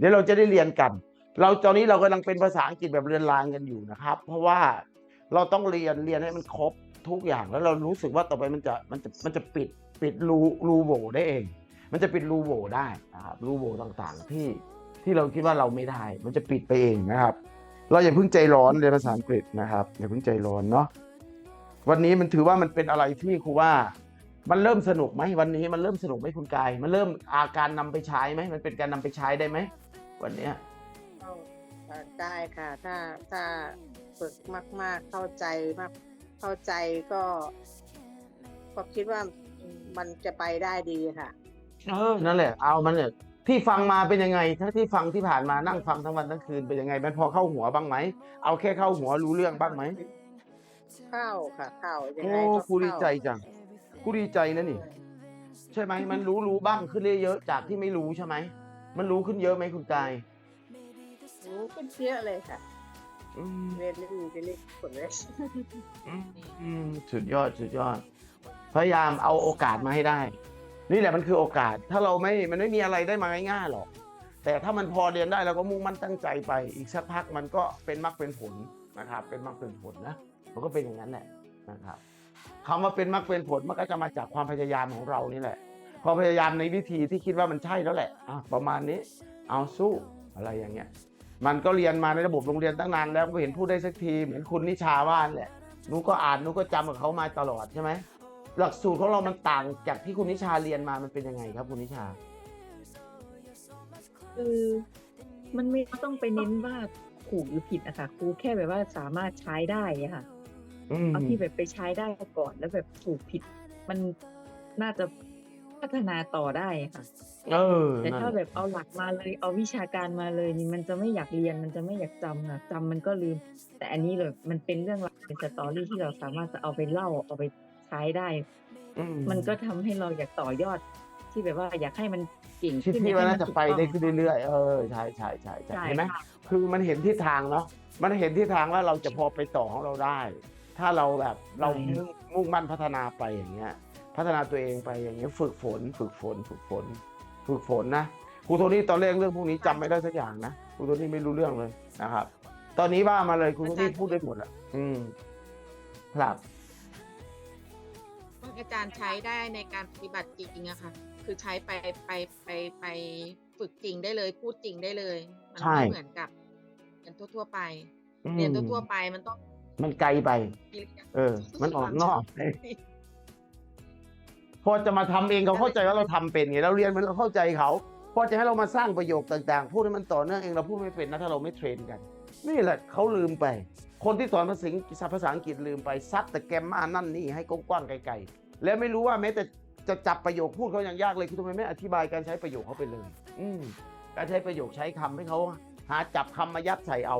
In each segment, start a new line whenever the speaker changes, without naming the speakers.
เดี๋ยวเราจะได้เรียนกัน เราตอนนี้เรากำลังเป็นภาษาอังกฤษแบบเรียนรางกันอยู่นะครับ เพราะว่าเราต้องเรียนเรียนให้มันครบทุกอย่างแล้วเรารู้สึกว่าต่อไปมันจะมันจะมันจะปิดปิดรูรูโหว่ได้เอง มันจะปิดรูโหว่ได้นะครับรูโหว่ต่างๆที่ที่เราคิดว่าเราไม่ได้ มันจะปิดไปเองนะครับ เราอย่าเพิ่งใจร้อนเรียนภาษาอังกฤษนะครับอย่าเพิ่งใจร้อนเนาะวันนี้มันถือว่ามันเป็นอะไรที่ครูว่า มันเริ่มสนุกไหมวันนี้มันเริ่มสนุกไหมคุณกาย มันเริ่มอาการนำไปใช้ไหมมันเป็นการนำไปใช้ได้ไหม วันเนี้ย
เอาเอ่อได้ค่ะ ถ้าถ้าฝึกมาก ๆ เข้าใจมาก เข้าใจก็ก็คิดว่ามันจะไปได้ดีค่ะ
เออ นั่นแหละ เอามันเนี่ยที่ฟังมาเป็นยังไงถ้าที่ฟังที่ผ่านมานั่งฟังทั้งวันทั้งคืนเป็นยังไงมันพอเข้าหัวบ้างไหม เอาแค่เข้าหัวรู้เรื่องบ้างไหม
เข้าค่ะเข้ายัง
โอ้
ไงก็
ครูดี
เข้า
ใจจังครูดีใจนะนี่ ใช่ไหมมันรู้รู้บ้างขึ้นเยอะๆจากที่ไม่รู้ใช่ไหม มันรู้ขึ้นเยอะไหมคุณกาย
รู้ขึ้นเยอะเลยค่ะ
อืม
เรียนรู้ไปเรื่อยผลเลย
อืมอืมสุดยอดสุดยอด พยายามเอาโอกาสมาให้ได้ นี่แหละมันคือโอกาส ถ้าเราไม่มันไม่มีอะไรได้มาง่ายๆหรอก แต่ถ้ามันพอเรียนได้เราก็มุ่งมั่นตั้งใจไป อีกสักพักมันก็เป็นมรรคเป็นผลนะครับ เป็นมรรคเป็นผลนะมันก็เป็นอย่างนั้นแหละนะครับคำว่าเป็นมรรคเป็นผลมันก็จะมาจากความพยายามของเรานี่แหละ ความพยายามในวิธีที่คิดว่ามันใช่แล้วแหละอะประมาณนี้เอาสู้อะไรอย่างเงี้ย มันก็เรียนมาในระบบโรงเรียนตั้งนานแล้วก็เห็นพูดได้สักทีเหมือนคุณนิชาว่านั่นแหละหนูก็อ่านหนูก็จำกับเขามาตลอดใช่ไหมหลักสูตรของเรามันต่างจากที่คุณนิชาเรียนมามันเป็นยังไงครับคุณนิชา
คือมันไม่ต้องไปเน้นว่าถูกหรือผิดอะค่ะครูแค่แบบว่าสามารถใช้ได้อะค่ะ
อืม
เอาที่แบบไปใช้ได้ก่อนแล้วแบบถูกผิด มันน่าจะ พัฒนาต่อได้อะค่ะ
เออ
แต่
นั่น
ถ้า
แห
แบ
ละ
บเอาหลักมาเลยเอาวิชาการมาเลยนี่มันจะไม่อยากเรียนมันจะไม่อยากจำอะจำมันก็ลืม แต่อันนี้เลยมันเป็นเรื่องราวเป็นสตอรี่ที่เราสามารถจะเอาไปเล่าเอาไปใช้ได้
อื
มันก็ทำให้เราอยากต่อยอด ที่แบบว่าอยากให้มันเก่ง
คิด
ขึ้น
ที่
อยก
ว่า
ให้
น่าจะ
ถูก
ไป
ต้อง
ได้ขึ้นเรื่อยๆเออใช่ใช่ใช่ใช่
ใช่
เห็นไหม
ค่ะ
คือมันเห็นทิศทางเนาะมันเห็นทิศทางว่าเราจะพอไปต่อของเราได้ ถ้าเราแบบเรามุ่งมุ่งมั่นพัฒนาไปอย่างเงี้ย พัฒนาตัวเองไปอย่างเงี้ยฝึกฝน ฝึกฝน ฝึกฝน ฝึกฝนนะครูโทนี่ตอนแรกเรื่องพวกนี้จำไม่ได้สักอย่างนะครูโทนี่ไม่รู้เรื่องเลยนะครับ ตอนนี้ว่ามาเลยครูโทนี่พูดได้หมดอะ อืมครับ
อาจารย์ใช้ได้ในการปฏิบัติจริงอะค่ะ คือใช้ไปไปไปไปฝึกจริงได้เลย พูดจริงได้เลย มั
ใช่
ไม่เหมือนกับเรียนทั่ว ๆ ไป
อืม
เรียนทั่วๆไปมันต้อง
มันไกลไป
กิริยา
เออ มันออกนอก พอจะมาทำเองเขาเข้าใจว่าเราทำเป็นไงเราเรียนมันเราเข้าใจเขาพอจะให้เรามาสร้างประโยคต่างๆ พูดให้มันต่อเนื่องเองเราพูดไม่เป็นนะถ้าเราไม่เทรนกัน นี่แหละเขาลืมไป คนที่สอนภาษาอังกฤษภาษาอังกฤษลืมไปซัดแต่แกมมานั่นนี่ให้กว้างๆไกลๆแล้วไม่รู้ว่าแม้แต่จะจับประโยคพูดเขายังยากเลยคือทำไมไม่อธิบายการใช้ประโยคเขาไปเลย อืการใช้ประโยคใช้คำให้เขาหาจับคำมายัดใส่เอา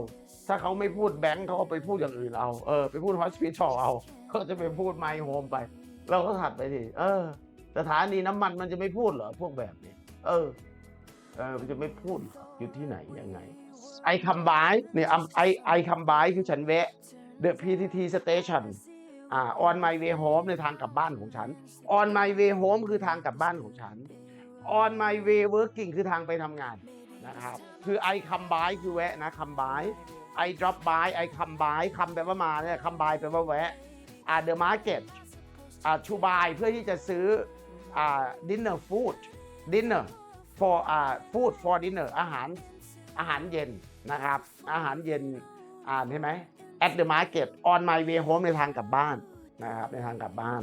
ถ้าเขาไม่พูดแบงค์เขาก็ไปพูดอย่างอื่นเอา เออไปพูด hospital เอาเขาจะไปพูด my home ไป เราก็ถัดไปทีเออ สถานีน้ำมันมันจะไม่พูดเหรอพวกแบบนี้ เออ เออมันจะไม่พูดอยู่ที่ไหนยังไง ไอคัมบายเนี่ยไอไอคัมบายคือฉันแวะ the PTT station อ่า on my way home ในทางกลับบ้านของฉัน on my way home คือทางกลับบ้านของฉัน on my way working คือทางไปทำงานนะครับ คือ I come by คือแวะนะ come by I drop by I come by คำแปลว่ามาเนี่ย come by แปลว่าแวะ อ่า the market to buy เพื่อที่จะซื้ออ่า dinner food dinner for อ่า food for dinner อาหารอาหารเย็นนะครับ อาหารเย็นอ่านใช่ไหม at the market on my way home ในทางกลับบ้านนะครับในทางกลับบ้าน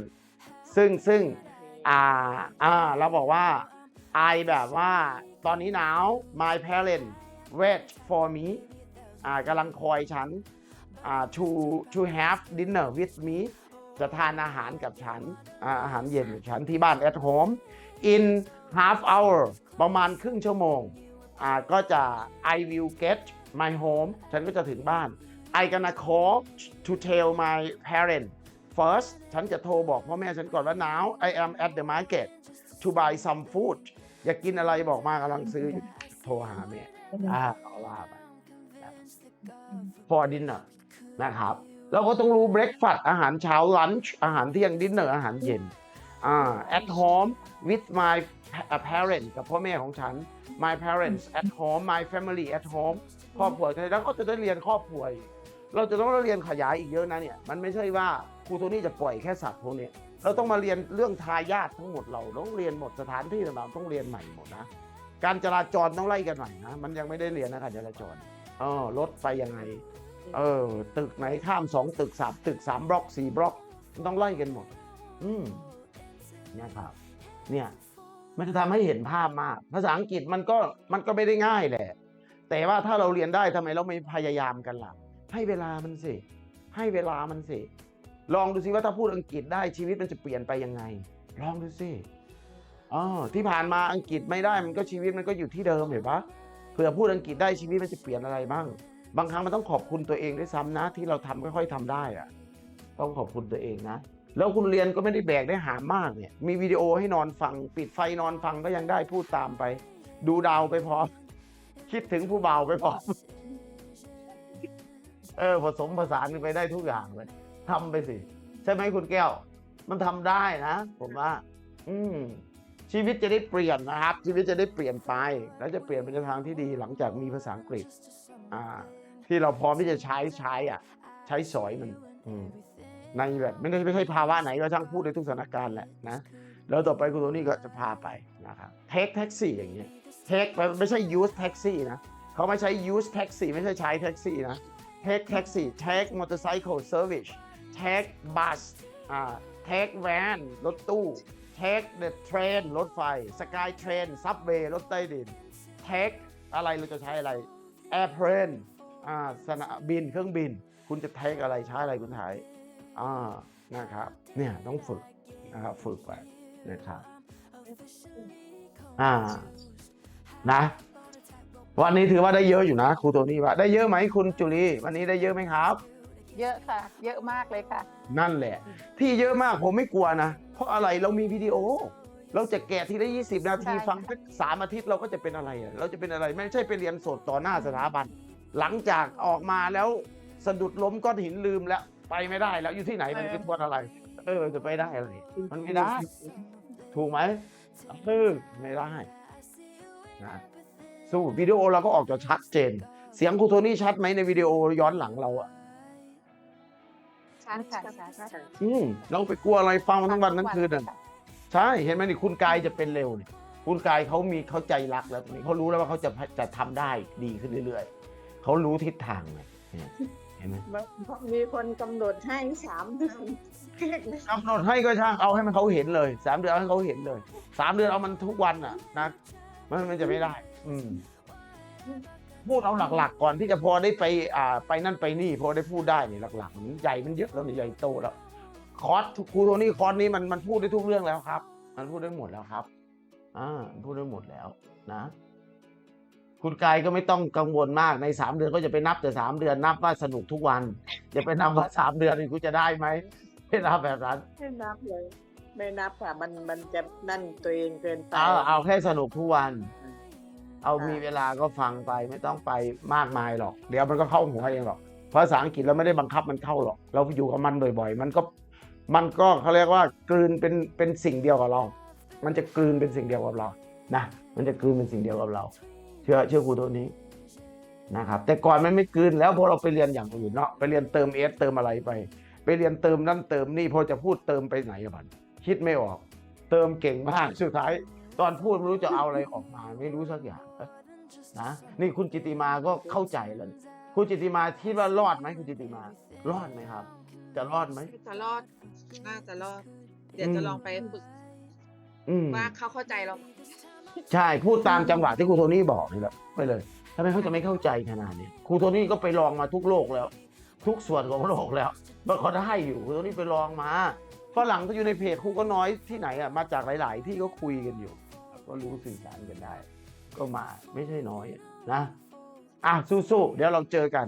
ซึ่งซึ่งอ่าอ่าเราบอกว่า I แบบว่าตอนนี้หนาว my parents wait for me อ่ากำลังคอยฉันอ่า to to have dinner with me จะทานอาหารกับฉันอ่าอาหารเย็นกับฉันที่บ้าน at home in half hour ประมาณครึ่งชั่วโมงอ่าก็จะ I will get my home ฉันก็จะถึงบ้าน I gonna call to tell my parents first ฉันจะโทรบอกพ่อแม่ฉันก่อนว่า now I am at the market to buy some food อยากกินอะไรบอกมากำลังซื้ออยู่โทรหาแม่อ่าเอาว่าไปนะครับ for dinner นะครับ เราก็ต้องรู้ breakfast อาหารเช้า lunch อาหารเที่ยง dinner อาหารเย็นอ่า at home with my parents กับพ่อแม่ของฉัน my parents at home my family at home ครอบครัวแล้วก็จะได้เรียนครอบครัวเราจะต้องเรียนขยายอีกเยอะนะเนี่ย มันไม่ใช่ว่าครูโทนี่จะปล่อยแค่สัตว์พวกเนี้ยเราต้องมาเรียนเรื่องทายาททั้งหมดเราต้องเรียนหมดสถานที่ต่างๆต้องเรียนใหม่หมดนะ การจราจรต้องไล่กันใหม่นะ มันยังไม่ได้เรียนนะการจราจรเออรถไปยังไง เออ ตึกไหนข้ามสองตึกสามตึกสามบล็อกสี่บล็อกมันต้องไล่กันหมด อืมเนี่ยครับ เนี่ยมันจะทำให้เห็นภาพมาก ภาษาอังกฤษมันก็มันก็ไม่ได้ง่ายแหละ แต่ว่าถ้าเราเรียนได้ทำไมเราไม่พยายามกันล่ะ ให้เวลามันสิ ให้เวลามันสิ ลองดูสิว่าถ้าพูดอังกฤษได้ชีวิตมันจะเปลี่ยนไปยังไง ลองดูสิอ๋อที่ผ่านมาอังกฤษไม่ได้มันก็ชีวิตมันก็อยู่ที่เดิมเห็นปะเผื่อพูดอังกฤษได้ชีวิตมันจะเปลี่ยนอะไรบ้าง บางครั้งมันต้องขอบคุณตัวเองด้วยซ้ำนะ ที่เราทำค่อยๆทำได้อะต้องขอบคุณตัวเองนะ แล้วคุณเรียนก็ไม่ได้แบกได้หามมากเนี่ย มีวิดีโอให้นอนฟัง ปิดไฟนอนฟังก็ยังได้พูดตามไป ดูดาวไปพร้อม คิดถึงผู้เบาไปพร้อม เออผสมผสานกันไปได้ทุกอย่างเลยทำไปสิ ใช่ไหมคุณแก้ว มันทำได้นะ ผมว่า อืม ชีวิตจะได้เปลี่ยนนะครับ ชีวิตจะได้เปลี่ยนไป แล้วจะเปลี่ยนไปในทางที่ดีหลังจากมีภาษาอังกฤษอ่าที่เราพร้อมที่จะใช้ใช้อะใช้สอยมันในแบบไม่ได้ไม่ใช่ภาวะไหนก็ช่างพูดในทุกสถานการณ์แหละนะแล้วต่อไปคุณโทนี่ก็จะพาไปนะครับเทคแท็กซี่อย่างเงี้ยเทคไม่ใช่ use แท็กซี่นะเขาไม่ใช้ use แท็กซี่ไม่ใช่ใช้แท็กซี่นะเทคแท็กซี่เทคมอเตอร์ไซค์เซอร์วิสเทคบัสอ่าเทคแวนรถตู้ เทคเดอะเทรนรถไฟสกายเทรนซับเวย์รถใต้ดินเทคอะไรเราจะใช้อะไรแอร์เพลนอ่าสนามบินเครื่องบิน คุณจะเทคอะไรใช้อะไรคุณถ่ายอ่านะครับเนี่ยต้องฝึกนะครับฝึกไปนะครับอ่านะวันนี้ถือว่าได้เยอะอยู่นะครูโทนี่ว่าได้เยอะไหมคุณจุลีวันนี้ได้เยอะไหมครับ
เยอะค่ะ เยอะมากเลยค่ะ
นั่นแหละ ที่เยอะมากผมไม่กลัวนะ เพราะอะไรเรามีวิดีโอ เราจะแกะทีละ20 นาที
ใช่
ฟังสักสามอาทิตย์เราก็จะเป็นอะไรอะเราจะเป็นอะไรไม่ใช่ไปเรียนสดต่อหน้าสถาบัน หลังจากออกมาแล้วสะดุดล้มก้อนหินลืมแล้ว ไปไม่ได้แล้วอยู่ที่ไหนมันจะทวนอะไร เออจะไปได้อะไร มันไม่ได้ ถูกไหมเออไม่ได้นะสู้วิดีโอเราก็ออกจะชัดเจน เสียงครูโทนี่ชัดไหมในวิดีโอย้อนหลังเราอะ
ชัดค่ะชัดค่ะ
อืมเราไปกลัวอะไรฟังมันทั้งวันทั้งคืนอะ
ค่ะ
ใช่เห็นไหมนี่คุณกายจะเป็นเร็วนี่คุณกายเขามีเขาใจรักแล้วตอนนี้เขารู้แล้วว่าเขาจะจะทำได้ดีขึ้นเรื่อยๆเขารู้ทิศทางเลยเนี่ยเห็นไหม
มีคนกำหนดให้สามเดือน
กำหนดให้ก็ช่างเอาให้มันเขาเห็นเลยสามเดือนเอาให้เขาเห็นเลยสามเดือนเอามันทุกวันอะนะมันมันจะไม่ได้ อืม พูดเอาหลักๆ ก่อนที่จะพอได้ไปอ่าไปนั่นไปนี่ พอได้พูดได้นี่หลักๆมันใหญ่มันเยอะแล้วนี่ใหญ่โตแล้วคอร์สครูโทนี่คอร์สนี้มันมันพูดได้ทุกเรื่องแล้วครับ มันพูดได้หมดแล้วครับอ่ามันพูดได้หมดแล้วนะ คุณกายก็ไม่ต้องกังวลมากในสามเดือนก็จะไปนับแต่สามเดือนนับว่าสนุกทุกวันอย่าไปนับว่าสามเดือนนี่กูจะได้ไหมไม่นับแบบนั้น
ไม่นับเลย ไม่นับค่ะมันมันจะนั่นตัวเองเกินไป
เอาเอาแค่สนุกทุกวัน เอามีเวลาก็ฟังไปไม่ต้องไปมากมายหรอก เดี๋ยวมันก็เข้าหัวเองหรอกภาษาอังกฤษเราไม่ได้บังคับมันเข้าหรอก เราอยู่กับมันบ่อย ๆ มันก็มันก็เขาเรียกว่ากลืนเป็นเป็นสิ่งเดียวกับเรา มันจะกลืนเป็นสิ่งเดียวกับเรานะมันจะกลืนเป็นสิ่งเดียวกับเรา เชื่อเชื่อครูตัวนี้นะครับแต่ก่อนมันไม่กลืนแล้วพอเราไปเรียนอย่างอื่นเนาะไปเรียนเติมเอสเติมอะไรไป ไปเรียนเติมนั่นเติมนี่พอจะพูดเติมไปไหนอะบันคิดไม่ออก เติมเก่งมากสุดท้าย ตอนพูดไม่รู้จะเอาอะไรออกมา ไม่รู้สักอย่างนะนี่คุณจิตติมาก็เข้าใจแล้วนี่คุณจิตติมาคิดว่ารอดไหมคุณจิตติมา รอดไหมครับ จะรอดไหม
จะรอดน่าจะรอด เดี๋ยวจะลองไปฝึก
อืม
ว่าเขาเข้าใจเราไหม
ใช่พูดตามจังหวะที่ครูโทนี่บอกนี่แหละไปเลยทำไมเขาจะไม่เข้าใจขนาดนี้ครูโทนี่ก็ไปลองมาทุกโลกแล้ว ทุกส่วนของโลกแล้วมันเขาได้อยู่ครูโทนี่ไปลองมา ฝรั่งก็อยู่ในเพจครูก็น้อยที่ไหนอะมาจากหลาย ๆ ที่ก็คุยกันอยู่ ก็รู้สื่อสารกันได้ ก็มาไม่ใช่น้อยนะอะสู้ๆเดี๋ยวเราเจอกัน